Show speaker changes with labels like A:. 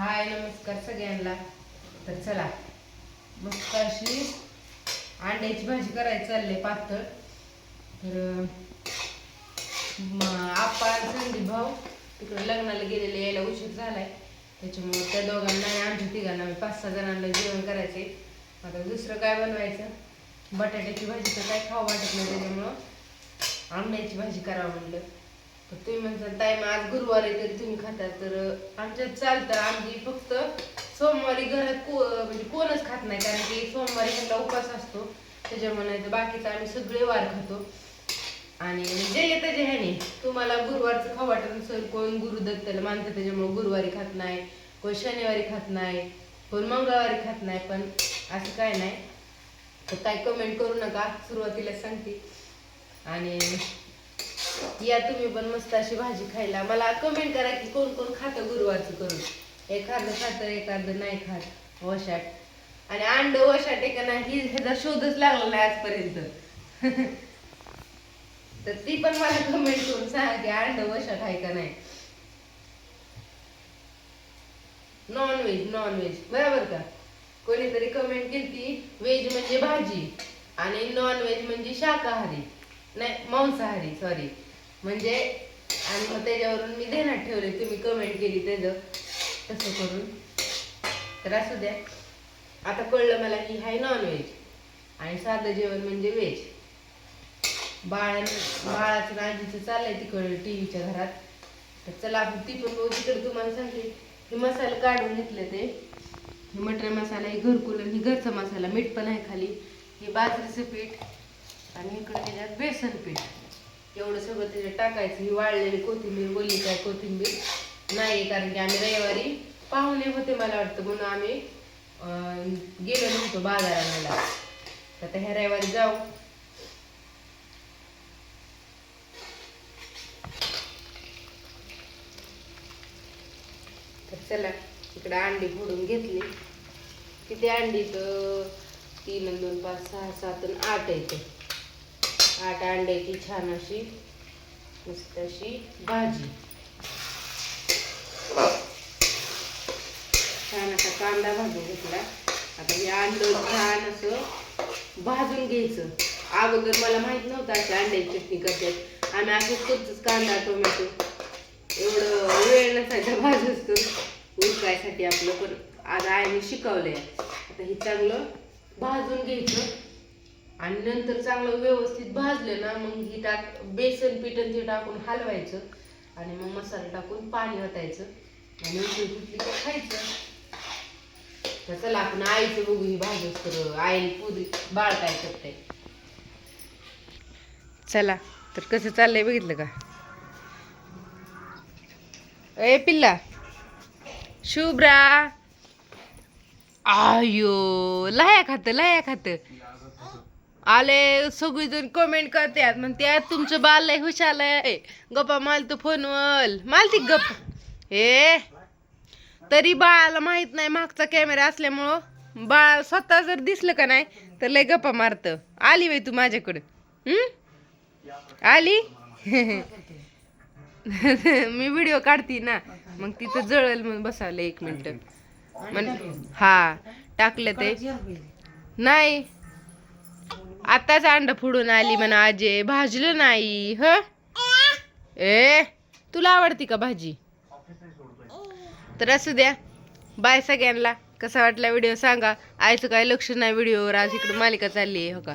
A: हाय नमस्कार सगळ्यांना. तर चला मस्त अशी अंड्याची भाजी करायची चालले पातळ. तर आप्पा आपा संदीप भाऊ तिकडे लग्नाला गेलेले यायला उशीर झालाय. त्याच्यामुळे त्या दोघांना आणि आमच्या तिघांना आम्ही पाच सहा जणांना जेवण करायचे आता दुसरं काय बनवायचं? बटाट्याची भाजी तर काय खाऊ वाटत नाही त्याच्यामुळं आंब्याची भाजी करावं म्हणलं. तुम्ही म्हणतात ताई मग आज गुरुवारी तरी तुम्ही खाता. तर आमच्यात चालतं आमची फक्त सोमवारी घरात को म्हणजे कोणच खात नाही कारण की सोमवारी ह्यांना उपास असतो. त्याच्यामुळे तर बाकीचं आम्ही सगळे वार खातो. आणि म्हणजे जे येतं जे ह्याने तुम्हाला गुरुवारचं खाऊ वाटत नसेल कोण गुरुदत्ताला मानतं त्याच्यामुळे गुरुवारी खात नाही कोण शनिवारी खात नाही कोण मंगळवारी खात नाही पण असं काय नाही. तर काय कमेंट करू नका सुरुवातीला सांगते. आणि या तुम्ही पण मस्त अशी भाजी खायला. मला कमेंट करा की कोण कोण खातं गुरुवारचं करून. एखादं खातं एखादं नाही खात. वशाट. आणि अंड वशाट आहे का नाही ह्याचा शोधच लागला नाही आजपर्यंत. तर ती पण मला कमेंट करून सांगा की अंड वशाट आहे का नाही. नॉन व्हेज नॉन व्हेज बरोबर का? कोणीतरी कमेंट केली व्हेज म्हणजे भाजी आणि नॉन व्हेज म्हणजे शाकाहारी. नाही मांसाहारी सॉरी म्हणजे आणि मग त्याच्यावरून मी ध्यानात ठेवले तुम्ही कमेंट केली त्याचं. तसं करून. तर असू द्या. आता कळलं मला की हाय नॉन व्हेज आणि साधं जेवण म्हणजे व्हेज बाळ बाळाचं आजीचं चाललंय तिकडं टी व्हीच्या घरात. तर चला आपण ती पण बघू. तिकडे तुम्हाला सांगते. हे मसाले काढून घेतले ते. हे मटर मसाला हे घरकुल आणि हे घरचा मसाला. मीठ पण आहे खाली. हे बाजरीचं पीठ आणि इकडे त्याच्यात बेसन पीठ. एवढं सगळं त्याच्यात टाकायचं. ही वाळलेली कोथिंबीर बोलली काय कोथिंबीर नाही कारण की आम्ही रविवारी पाहुणे होते मला वाटतं म्हणून आम्ही अं, गेलो नव्हतो बाजाराला. तर आता ह्या रविवारी जाऊ. तर चला इकडे अंडी फोडून घेतली. किती अंडी? तर तीन दोन पाच सहा सात आणि आठ येते. आठ अंड्याची छान अशी मस्त अशी भाजी. छान असा कांदा भाजून घेतला. आता हे अंड छान असं भाजून घ्यायचं. अगोदर मला माहीत नव्हतं अशी अंड्याची चटणी करतात. आम्ही असंच करतोच कांदा टोमॅटो एवढं वेळ नसायचा भाजूच तो उरकायसाठी आपलं पण. आज आईने शिकवलंय. आता हे चांगलं भाजून घ्यायचं. आणि नंतर चांगलं व्यवस्थित भाजलं ना मग ही टाक बेसन पीठ ते टाकून हलवायचं. आणि मग मसाला टाकून पाणी ओतायचं. आणि उठली फुटली खायचं. तर चला आपण आईचं बघू ही भाजी तर आईने पुरी बाळ काय करते चला तर कसं चाललंय बघितलं का? ए पिल्ला. शुभ्रा. आयो लया खात लया खात. आले सगळीजण कमेंट करतात. म्हणतात तुमचं बाल लय हुशार आहे. गप्पा मालतो फोनवर मालती गप्पा. ए तरी बाळाला माहीत नाही मागचा कॅमेरा असल्यामुळं बाळ स्वतः जर दिसलं का नाही तर लय गप्पा मारत. आली बाई तू माझ्याकडं. हम्म आली? मी व्हिडिओ काढते ना मग तिथं जळल मग बसावलं एक मिनिट म्हण हा टाकलं ते. नाही. आताच अंड फोडून आली म्हणा आजे भाजलं नाही ह? ए तुला आवडती का भाजी? तर असू द्या. बाय सगळ्यांना. कसा वाटला व्हिडिओ सांगा. आईचं काय लक्ष नाही व्हिडिओवर. आज इकडे मालिका चालली आहे हो का?